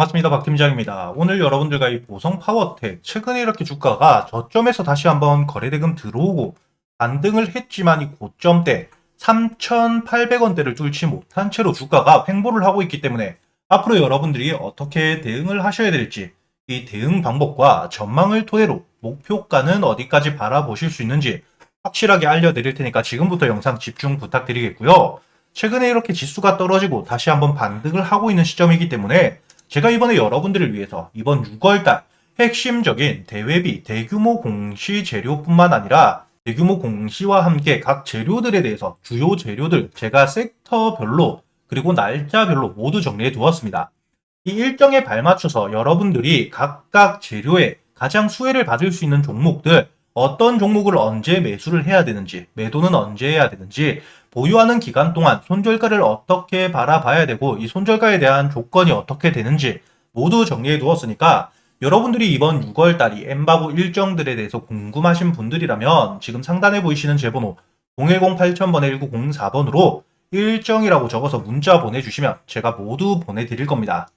반갑습니다. 박 팀장입니다. 오늘 여러분들과 이 보성 파워텍 최근에 이렇게 주가가 저점에서 다시 한번 거래대금 들어오고 반등을 했지만 이 고점대 3,800원대를 뚫지 못한 채로 주가가 횡보를 하고 있기 때문에 앞으로 여러분들이 어떻게 대응을 하셔야 될지 이 대응 방법과 전망을 토대로 목표가는 어디까지 바라보실 수 있는지 확실하게 알려드릴 테니까 지금부터 영상 집중 부탁드리겠고요. 최근에 이렇게 지수가 떨어지고 다시 한번 반등을 하고 있는 시점이기 때문에 제가 이번에 여러분들을 위해서 이번 6월달 핵심적인 대외비 대규모 공시 재료뿐만 아니라 대규모 공시와 함께 각 재료들에 대해서 주요 재료들 제가 섹터별로 그리고 날짜별로 모두 정리해 두었습니다. 이 일정에 발맞춰서 여러분들이 각각 재료에 가장 수혜를 받을 수 있는 종목들 어떤 종목을 언제 매수를 해야 되는지 매도는 언제 해야 되는지 보유하는 기간 동안 손절가를 어떻게 바라봐야 되고 이 손절가에 대한 조건이 어떻게 되는지 모두 정리해 두었으니까 여러분들이 이번 6월 달이 엠바고 일정들에 대해서 궁금하신 분들이라면 지금 상단에 보이시는 제 번호 010-8000번에 1904번으로 일정이라고 적어서 문자 보내주시면 제가 모두 보내드릴 겁니다.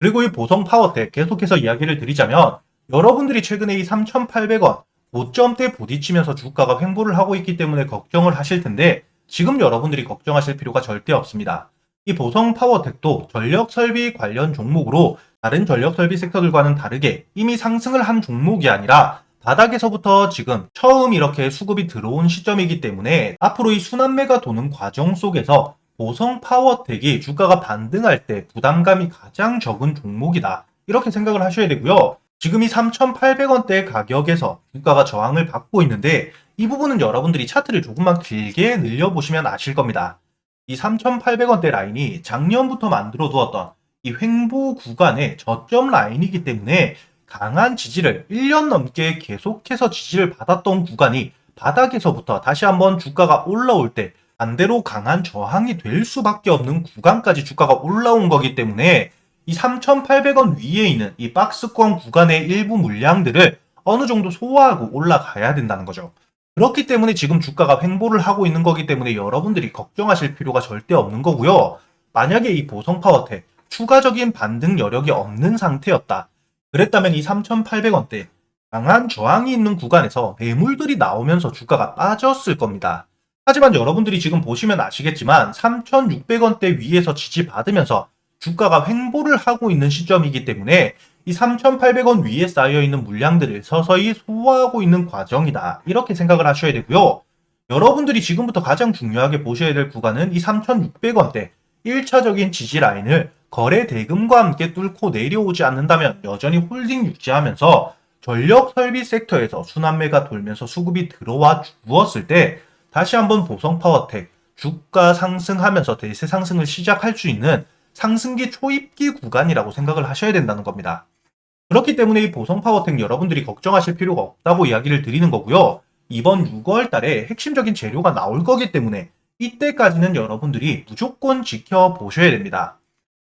그리고 이 보성 파워텍 계속해서 이야기를 드리자면 여러분들이 최근에 이 3,800원 고점대 부딪히면서 주가가 횡보를 하고 있기 때문에 걱정을 하실 텐데 지금 여러분들이 걱정하실 필요가 절대 없습니다. 이 보성 파워텍도 전력 설비 관련 종목으로 다른 전력 설비 섹터들과는 다르게 이미 상승을 한 종목이 아니라 바닥에서부터 지금 처음 이렇게 수급이 들어온 시점이기 때문에 앞으로 이 순환매가 도는 과정 속에서 보성 파워텍이 주가가 반등할 때 부담감이 가장 적은 종목이다. 이렇게 생각을 하셔야 되고요. 지금 이 3,800원대 가격에서 주가가 저항을 받고 있는데 이 부분은 여러분들이 차트를 조금만 길게 늘려보시면 아실 겁니다. 이 3,800원대 라인이 작년부터 만들어 두었던 이 횡보 구간의 저점 라인이기 때문에 강한 지지를 1년 넘게 계속해서 지지를 받았던 구간이 바닥에서부터 다시 한번 주가가 올라올 때 반대로 강한 저항이 될 수밖에 없는 구간까지 주가가 올라온 거기 때문에 이 3,800원 위에 있는 이 박스권 구간의 일부 물량들을 어느 정도 소화하고 올라가야 된다는 거죠. 그렇기 때문에 지금 주가가 횡보를 하고 있는 거기 때문에 여러분들이 걱정하실 필요가 절대 없는 거고요. 만약에 이 보성 파워텍 추가적인 반등 여력이 없는 상태였다. 그랬다면 이 3,800원대 강한 저항이 있는 구간에서 매물들이 나오면서 주가가 빠졌을 겁니다. 하지만 여러분들이 지금 보시면 아시겠지만 3,600원대 위에서 지지받으면서 주가가 횡보를 하고 있는 시점이기 때문에 이 3,800원 위에 쌓여 있는 물량들을 서서히 소화하고 있는 과정이다. 이렇게 생각을 하셔야 되고요. 여러분들이 지금부터 가장 중요하게 보셔야 될 구간은 이 3,600원대 1차적인 지지 라인을 거래 대금과 함께 뚫고 내려오지 않는다면 여전히 홀딩 유지하면서 전력 설비 섹터에서 순환매가 돌면서 수급이 들어와 주었을 때 다시 한번 보성 파워텍 주가 상승하면서 대세 상승을 시작할 수 있는 상승기 초입기 구간이라고 생각을 하셔야 된다는 겁니다. 그렇기 때문에 이 보성 파워텍 여러분들이 걱정하실 필요가 없다고 이야기를 드리는 거고요. 이번 6월 달에 핵심적인 재료가 나올 거기 때문에 이때까지는 여러분들이 무조건 지켜보셔야 됩니다.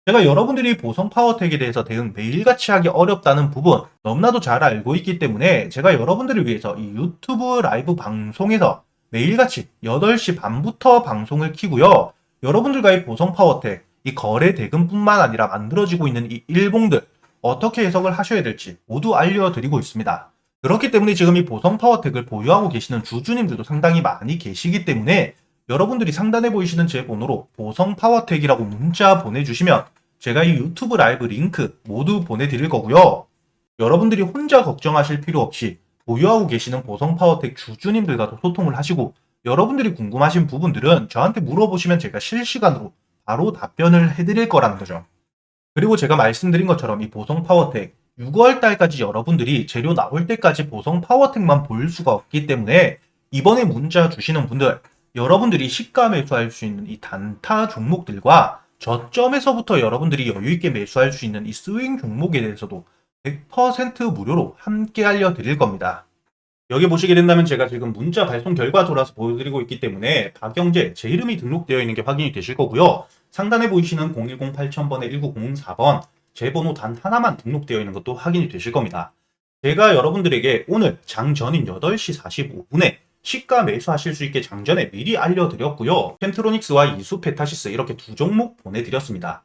제가 여러분들이 보성 파워텍에 대해서 대응 매일같이 하기 어렵다는 부분 너무나도 잘 알고 있기 때문에 제가 여러분들을 위해서 이 유튜브 라이브 방송에서 매일같이 8시 반부터 방송을 키고요. 여러분들과의 보성 파워텍 이 거래 대금뿐만 아니라 만들어지고 있는 이 일봉들 어떻게 해석을 하셔야 될지 모두 알려드리고 있습니다. 그렇기 때문에 지금 이 보성 파워텍을 보유하고 계시는 주주님들도 상당히 많이 계시기 때문에 여러분들이 상단에 보이시는 제 번호로 보성 파워텍이라고 문자 보내주시면 제가 이 유튜브 라이브 링크 모두 보내드릴 거고요. 여러분들이 혼자 걱정하실 필요 없이 보유하고 계시는 보성 파워텍 주주님들과도 소통을 하시고 여러분들이 궁금하신 부분들은 저한테 물어보시면 제가 실시간으로 바로 답변을 해드릴 거라는 거죠. 그리고 제가 말씀드린 것처럼 이 보성 파워텍 6월 달까지 여러분들이 재료 나올 때까지 보성 파워텍만 볼 수가 없기 때문에 이번에 문자 주시는 분들 여러분들이 시가 매수할 수 있는 이 단타 종목들과 저점에서부터 여러분들이 여유있게 매수할 수 있는 이 스윙 종목에 대해서도 100% 무료로 함께 알려드릴 겁니다. 여기 보시게 된다면 제가 지금 문자 발송 결과 돌아서 보여드리고 있기 때문에 박영재 제 이름이 등록되어 있는 게 확인이 되실 거고요. 상단에 보이시는 010-8000번에 1904번 제 번호 단 하나만 등록되어 있는 것도 확인이 되실 겁니다. 제가 여러분들에게 오늘 장전인 8시 45분에 시가 매수하실 수 있게 장전에 미리 알려드렸고요. 펜트로닉스와 이수 페타시스 이렇게 두 종목 보내드렸습니다.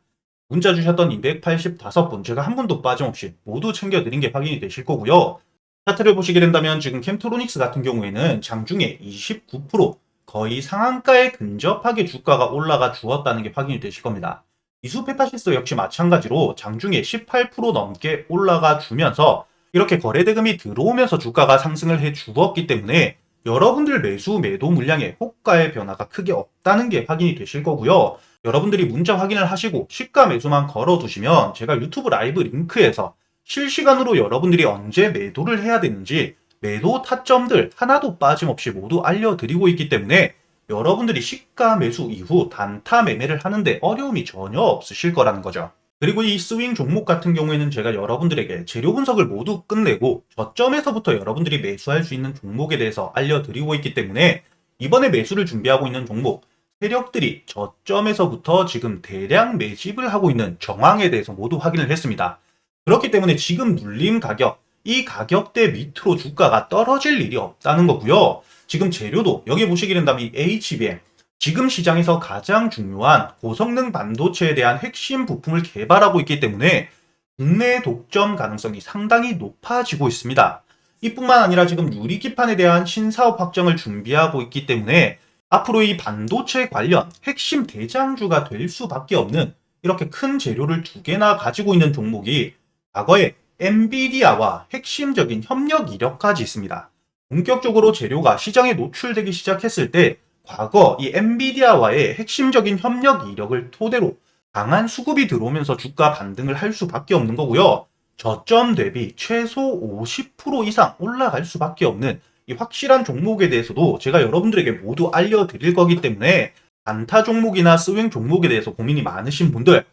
문자 주셨던 285분 제가 한 분도 빠짐없이 모두 챙겨드린 게 확인이 되실 거고요. 차트를 보시게 된다면 지금 캠트로닉스 같은 경우에는 장중에 29% 거의 상한가에 근접하게 주가가 올라가 주었다는 게 확인이 되실 겁니다. 이수 페타시스 역시 마찬가지로 장중에 18% 넘게 올라가 주면서 이렇게 거래대금이 들어오면서 주가가 상승을 해 주었기 때문에 여러분들 매수 매도 물량에 호가의 변화가 크게 없다는 게 확인이 되실 거고요. 여러분들이 문자 확인을 하시고 시가 매수만 걸어두시면 제가 유튜브 라이브 링크에서 실시간으로 여러분들이 언제 매도를 해야 되는지 매도 타점들 하나도 빠짐없이 모두 알려드리고 있기 때문에 여러분들이 시가 매수 이후 단타 매매를 하는데 어려움이 전혀 없으실 거라는 거죠. 그리고 이 스윙 종목 같은 경우에는 제가 여러분들에게 재료 분석을 모두 끝내고 저점에서부터 여러분들이 매수할 수 있는 종목에 대해서 알려드리고 있기 때문에 이번에 매수를 준비하고 있는 종목 세력들이 저점에서부터 지금 대량 매집을 하고 있는 정황에 대해서 모두 확인을 했습니다. 그렇기 때문에 지금 눌림 가격, 이 가격대 밑으로 주가가 떨어질 일이 없다는 거고요. 지금 재료도 여기 보시게 된다면 이 HBM 지금 시장에서 가장 중요한 고성능 반도체에 대한 핵심 부품을 개발하고 있기 때문에 국내 독점 가능성이 상당히 높아지고 있습니다. 이뿐만 아니라 지금 유리기판에 대한 신사업 확정을 준비하고 있기 때문에 앞으로 이 반도체 관련 핵심 대장주가 될 수밖에 없는 이렇게 큰 재료를 두 개나 가지고 있는 종목이 과거에 엔비디아와 핵심적인 협력 이력까지 있습니다. 본격적으로 재료가 시장에 노출되기 시작했을 때 과거 이 엔비디아와의 핵심적인 협력 이력을 토대로 강한 수급이 들어오면서 주가 반등을 할 수밖에 없는 거고요. 저점 대비 최소 50% 이상 올라갈 수밖에 없는 이 확실한 종목에 대해서도 제가 여러분들에게 모두 알려드릴 거기 때문에 단타 종목이나 스윙 종목에 대해서 고민이 많으신 분들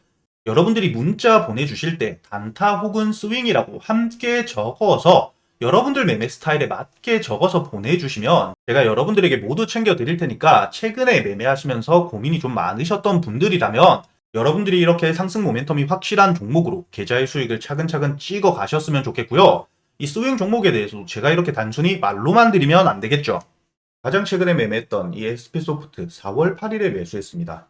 여러분들이 문자 보내주실 때 단타 혹은 스윙이라고 함께 적어서 여러분들 매매 스타일에 맞게 적어서 보내주시면 제가 여러분들에게 모두 챙겨 드릴 테니까 최근에 매매하시면서 고민이 좀 많으셨던 분들이라면 여러분들이 이렇게 상승 모멘텀이 확실한 종목으로 계좌의 수익을 차근차근 찍어 가셨으면 좋겠고요. 이 스윙 종목에 대해서도 제가 이렇게 단순히 말로만 드리면 안 되겠죠. 가장 최근에 매매했던 이 SP소프트 4월 8일에 매수했습니다.